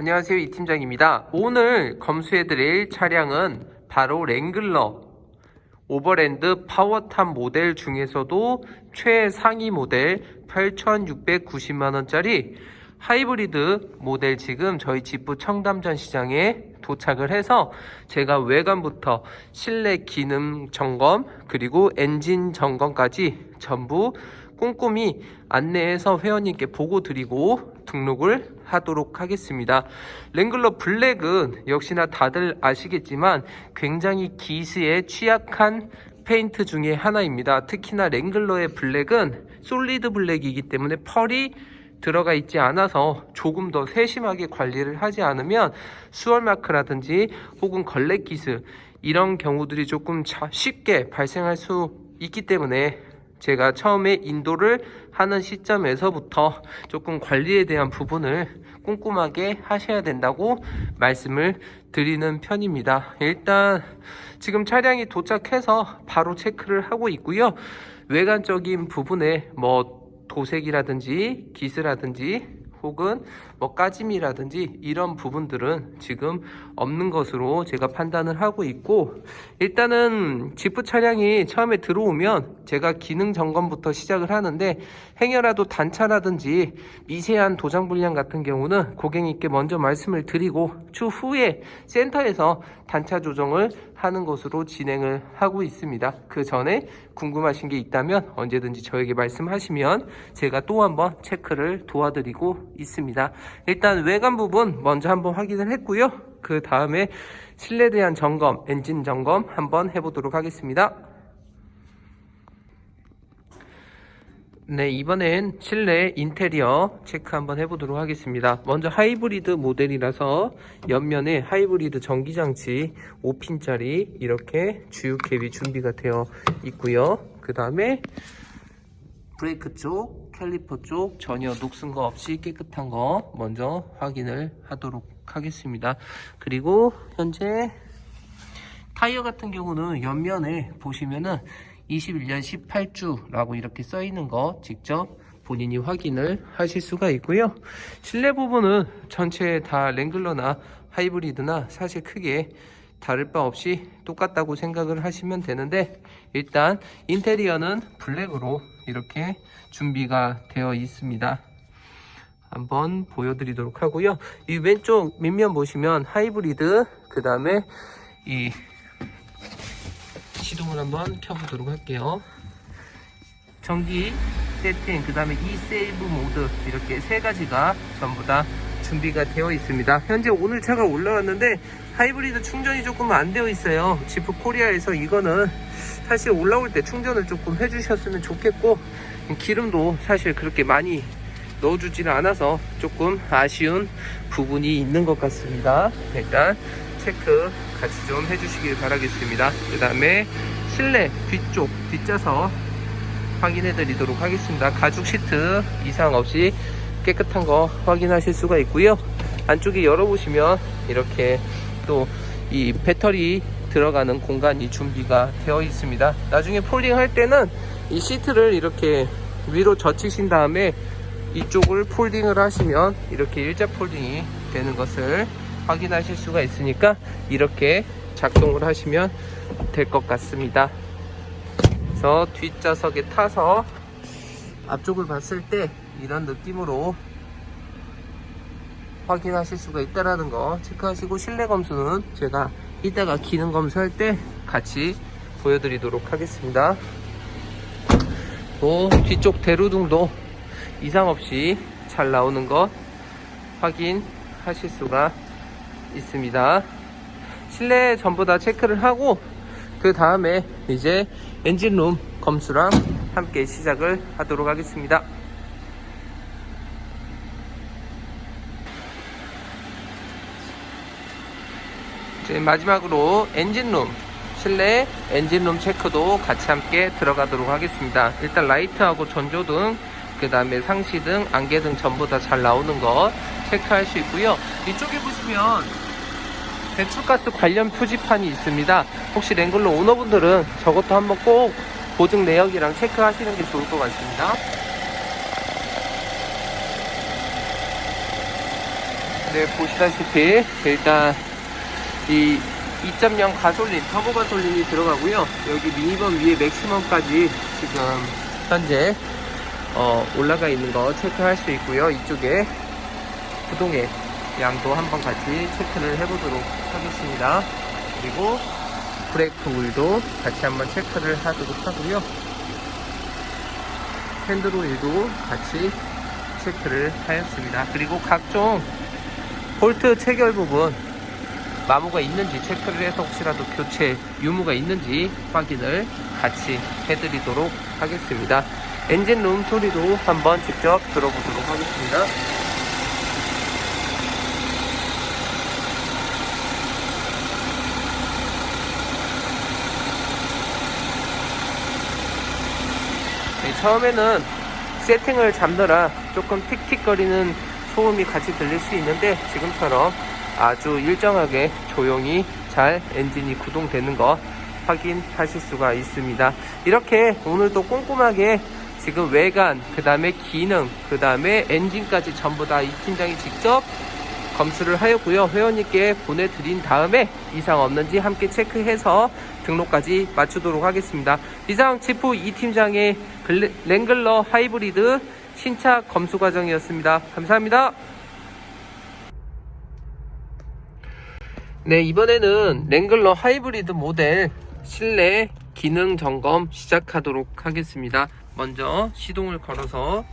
안녕하세요 이 팀장입니다. 오늘 검수해드릴 차량은 바로 랭글러 오버랜드 파워탑 모델 중에서도 최상위 모델 8690만원짜리 하이브리드 모델 지금 저희 집부 청담전 시장에 도착을 해서 제가 외관부터 실내 기능 점검 그리고 엔진 점검까지 전부 꼼꼼히 안내해서 회원님께 보고 드리고 등록을 하도록 하겠습니다. 랭글러 블랙은 역시나 다들 아시겠지만 굉장히 기스에 취약한 페인트 중에 하나입니다. 특히나 랭글러의 블랙은 솔리드 블랙이기 때문에 펄이 들어가 있지 않아서 조금 더 세심하게 관리를 하지 않으면 수월 마크라든지 혹은 걸레 기스 이런 경우들이 조금 자- 쉽게 발생할 수 있기 때문에 제가 처음에 인도를 하는 시점에서부터 조금 관리에 대한 부분을 꼼꼼하게 하셔야 된다고 말씀을 드리는 편입니다. 일단 지금 차량이 도착해서 바로 체크를 하고 있고요. 외관적인 부분에 뭐 도색이라든지 기스라든지 혹은 뭐 까짐이라든지 이런 부분들은 지금 없는 것으로 제가 판단을 하고 있고 일단은 지프 차량이 처음에 들어오면 제가 기능 점검부터 시작을 하는데 행여라도 단차라든지 미세한 도장 불량 같은 경우는 고객님께 먼저 말씀을 드리고 추후에 센터에서 단차 조정을 하는 것으로 진행을 하고 있습니다. 그 전에 궁금하신 게 있다면 언제든지 저에게 말씀하시면 제가 또 한번 체크를 도와드리고 있습니다. 일단 외관 부분 먼저 한번 확인을 했고요. 그 다음에 실내에 대한 점검, 엔진 점검 한번 해보도록 하겠습니다. 네, 이번엔 실내 인테리어 체크 한번 해보도록 하겠습니다. 먼저 하이브리드 모델이라서 옆면에 하이브리드 전기장치 5핀짜리 이렇게 주유 캡이 준비가 되어 있고요. 그 다음에 브레이크 쪽, 캘리퍼 쪽 전혀 녹슨 거 없이 깨끗한 거 먼저 확인을 하도록 하겠습니다. 그리고 현재 타이어 같은 경우는 옆면에 보시면은 21년 18주라고 이렇게 써 있는 거 직접 본인이 확인을 하실 수가 있고요. 실내 부분은 전체 다 랭글러나 하이브리드나 사실 크게 다를 바 없이 똑같다고 생각을 하시면 되는데 일단 인테리어는 블랙으로 이렇게 준비가 되어 있습니다. 한번 보여드리도록 하고요. 이 왼쪽 밑면 보시면 하이브리드 그 다음에 이 시동을 한번 켜보도록 할게요. 전기 세팅, 그 다음에 이 세이브 모드 이렇게 세 가지가 전부 다 준비가 되어 있습니다. 현재 오늘 차가 올라왔는데 하이브리드 충전이 조금 안 되어 있어요. 지프 코리아에서 이거는 사실 올라올 때 충전을 조금 해주셨으면 좋겠고 기름도 사실 그렇게 많이 넣어주지는 않아서 조금 아쉬운 부분이 있는 것 같습니다. 일단 체크 같이 좀 해주시길 바라겠습니다. 그 다음에 실내 뒤쪽 뒷좌석 확인해 드리도록 하겠습니다. 가죽 시트 이상 없이 깨끗한 거 확인하실 수가 있고요. 안쪽에 열어보시면 이렇게 또 이 배터리 들어가는 공간이 준비가 되어 있습니다. 나중에 폴딩 할 때는 이 시트를 이렇게 위로 젖히신 다음에 이쪽을 폴딩을 하시면 이렇게 일자 폴딩이 되는 것을 확인하실 수가 있으니까 이렇게 작동을 하시면 될 것 같습니다. 그래서 뒷좌석에 타서 앞쪽을 봤을 때 이런 느낌으로 확인하실 수가 있다라는 거 체크하시고 실내 검수는 제가 이따가 기능 검수할 때 같이 보여드리도록 하겠습니다. 또 뒤쪽 대루등도 이상 없이 잘 나오는 것 확인하실 수가 있습니다. 실내 전부 다 체크를 하고 그 다음에 이제 엔진룸 검수랑 함께 시작을 하도록 하겠습니다. 이제 마지막으로 엔진룸 실내 엔진룸 체크도 같이 함께 들어가도록 하겠습니다. 일단 라이트하고 전조등 그 다음에 상시등, 안개등 전부 다 잘 나오는 거 체크할 수 있고요. 이쪽에 보시면 배출가스 관련 표지판이 있습니다. 혹시 랭글러 오너분들은 저것도 한번 꼭 보증 내역이랑 체크하시는 게 좋을 것 같습니다. 네, 보시다시피 일단 이 2.0 가솔린, 터보 가솔린이 들어가고요. 여기 미니멈 위에 맥시멈까지 지금 현재 어, 올라가 있는 거 체크할 수 있고요. 이쪽에 구동의 양도 한번 같이 체크를 해보도록 하겠습니다. 그리고 브레이크 휠도 같이 한번 체크를 하도록 하고요. 핸들 오일도 같이 체크를 하였습니다. 그리고 각종 볼트 체결 부분 마모가 있는지 체크를 해서 혹시라도 교체 유무가 있는지 확인을 같이 해드리도록 하겠습니다. 엔진 룸 소리도 한번 직접 들어보도록 하겠습니다. 네, 처음에는 세팅을 잡느라 조금 틱틱거리는 소음이 같이 들릴 수 있는데 지금처럼 아주 일정하게 조용히 잘 엔진이 구동되는 거 확인하실 수가 있습니다. 이렇게 오늘도 꼼꼼하게 지금 외관, 그 다음에 기능, 그 다음에 엔진까지 전부 다 이 팀장이 직접 검수를 하였고요. 회원님께 보내드린 다음에 이상 없는지 함께 체크해서 등록까지 마치도록 하겠습니다. 이상 지프 이 팀장의 랭글러 하이브리드 신차 검수 과정이었습니다. 감사합니다. 네, 이번에는 랭글러 하이브리드 모델 실내 기능 점검 시작하도록 하겠습니다. 먼저 시동을 걸어서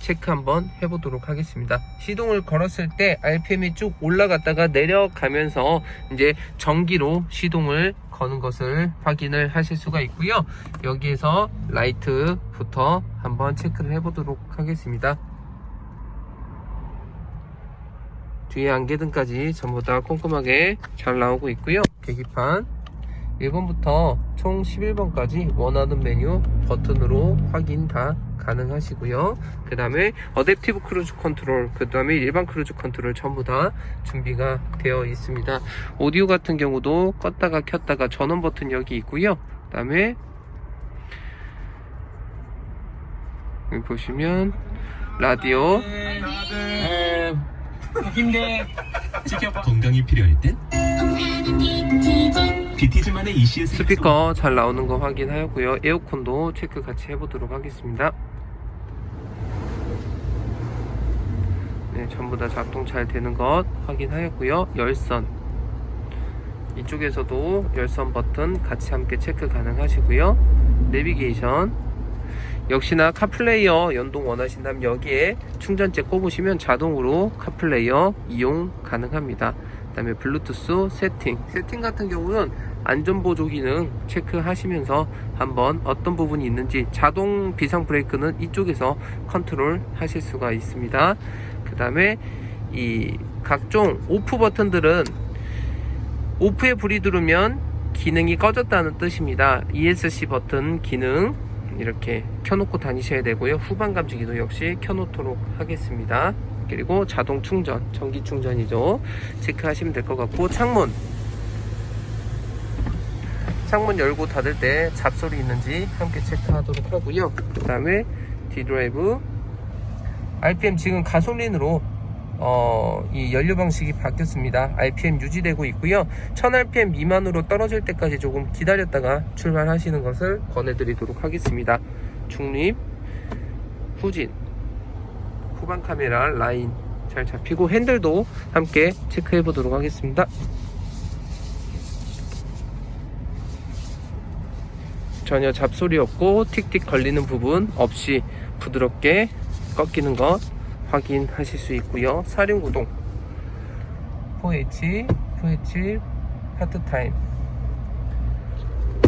체크 한번 해보도록 하겠습니다. 시동을 걸었을 때 RPM이 쭉 올라갔다가 내려가면서 이제 전기로 시동을 거는 것을 확인을 하실 수가 있고요. 여기에서 라이트부터 한번 체크를 해보도록 하겠습니다. 뒤에 안개등까지 전부 다 꼼꼼하게 잘 나오고 있고요. 계기판 1번부터 총 11번까지 원하는 메뉴 버튼으로 확인 다 가능하시고요. 그 다음에 어댑티브 크루즈 컨트롤, 그 다음에 일반 크루즈 컨트롤 전부 다 준비가 되어 있습니다. 오디오 같은 경우도 껐다가 켰다가 전원 버튼 여기 있고요. 그 다음에 여기 보시면 라디오 힘내 지켜봐 건강이 필요할 땐 비티즈만의 ECS 스피커 잘 나오는 거 확인하였고요. 에어컨도 체크 같이 해보도록 하겠습니다. 네, 전부 다 작동 잘 되는 것 확인하였고요. 열선 이쪽에서도 열선 버튼 같이 함께 체크 가능하시고요. 내비게이션 역시나 카플레이어 연동 원하신다면 여기에 충전재 꼽으시면 자동으로 카플레이어 이용 가능합니다. 그 다음에 블루투스 세팅 세팅 같은 경우는 안전보조 기능 체크하시면서 한번 어떤 부분이 있는지 자동 비상 브레이크는 이쪽에서 컨트롤 하실 수가 있습니다. 그 다음에 이 각종 오프 버튼들은 오프에 불이 들어오면 기능이 꺼졌다는 뜻입니다. ESC 버튼 기능 이렇게 켜놓고 다니셔야 되고요. 후방 감지기도 역시 켜놓도록 하겠습니다. 그리고 자동 충전, 전기 충전이죠. 체크하시면 될 것 같고 창문 창문 열고 닫을 때 잡소리 있는지 함께 체크하도록 하고요. 그 다음에 D드라이브 RPM 지금 가솔린으로 어, 이 연료 방식이 바뀌었습니다. RPM 유지되고 있고요. 1000rpm 미만으로 떨어질 때까지 조금 기다렸다가 출발하시는 것을 권해드리도록 하겠습니다. 중립, 후진, 후방 카메라 라인 잘 잡히고 핸들도 함께 체크해 보도록 하겠습니다. 전혀 잡소리 없고 틱틱 걸리는 부분 없이 부드럽게 꺾이는 것 확인하실 수 있고요. 사륜구동 4H, 4H 파트타임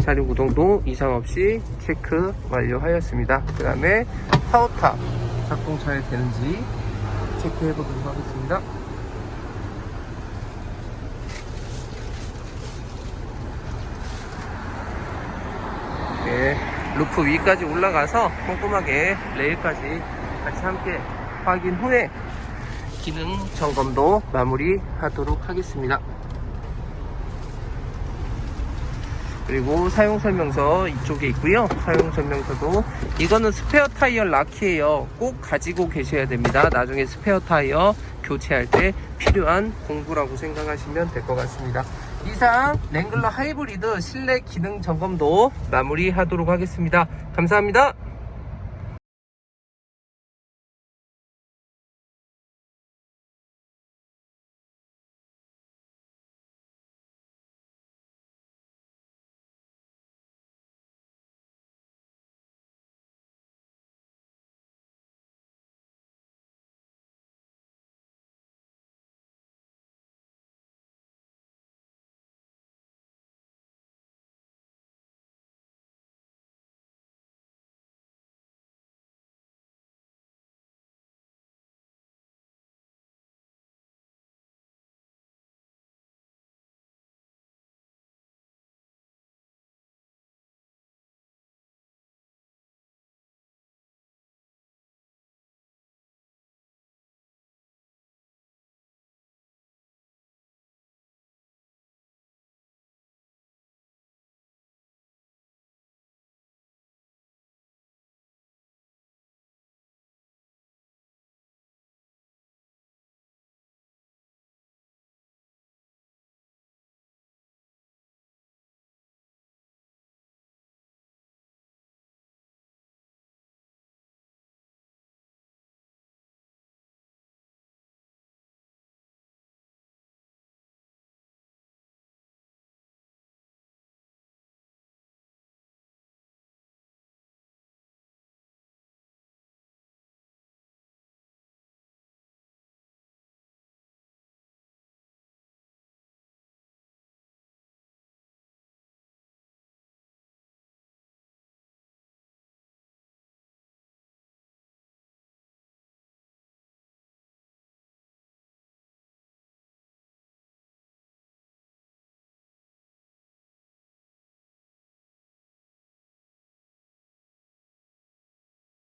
사륜구동도 이상 없이 체크 완료하였습니다. 그 다음에 파워탑 작동 잘 되는지 체크해 보도록 하겠습니다. 네, 루프 위까지 올라가서 꼼꼼하게 레일까지 같이 함께 확인 후에 기능 점검도 마무리 하도록 하겠습니다. 그리고 사용 설명서 이쪽에 있고요. 사용 설명서도 이거는 스페어 타이어 락이에요. 꼭 가지고 계셔야 됩니다. 나중에 스페어 타이어 교체할 때 필요한 공구라고 생각하시면 될 것 같습니다. 이상 랭글러 하이브리드 실내 기능 점검도 마무리하도록 하겠습니다. 감사합니다.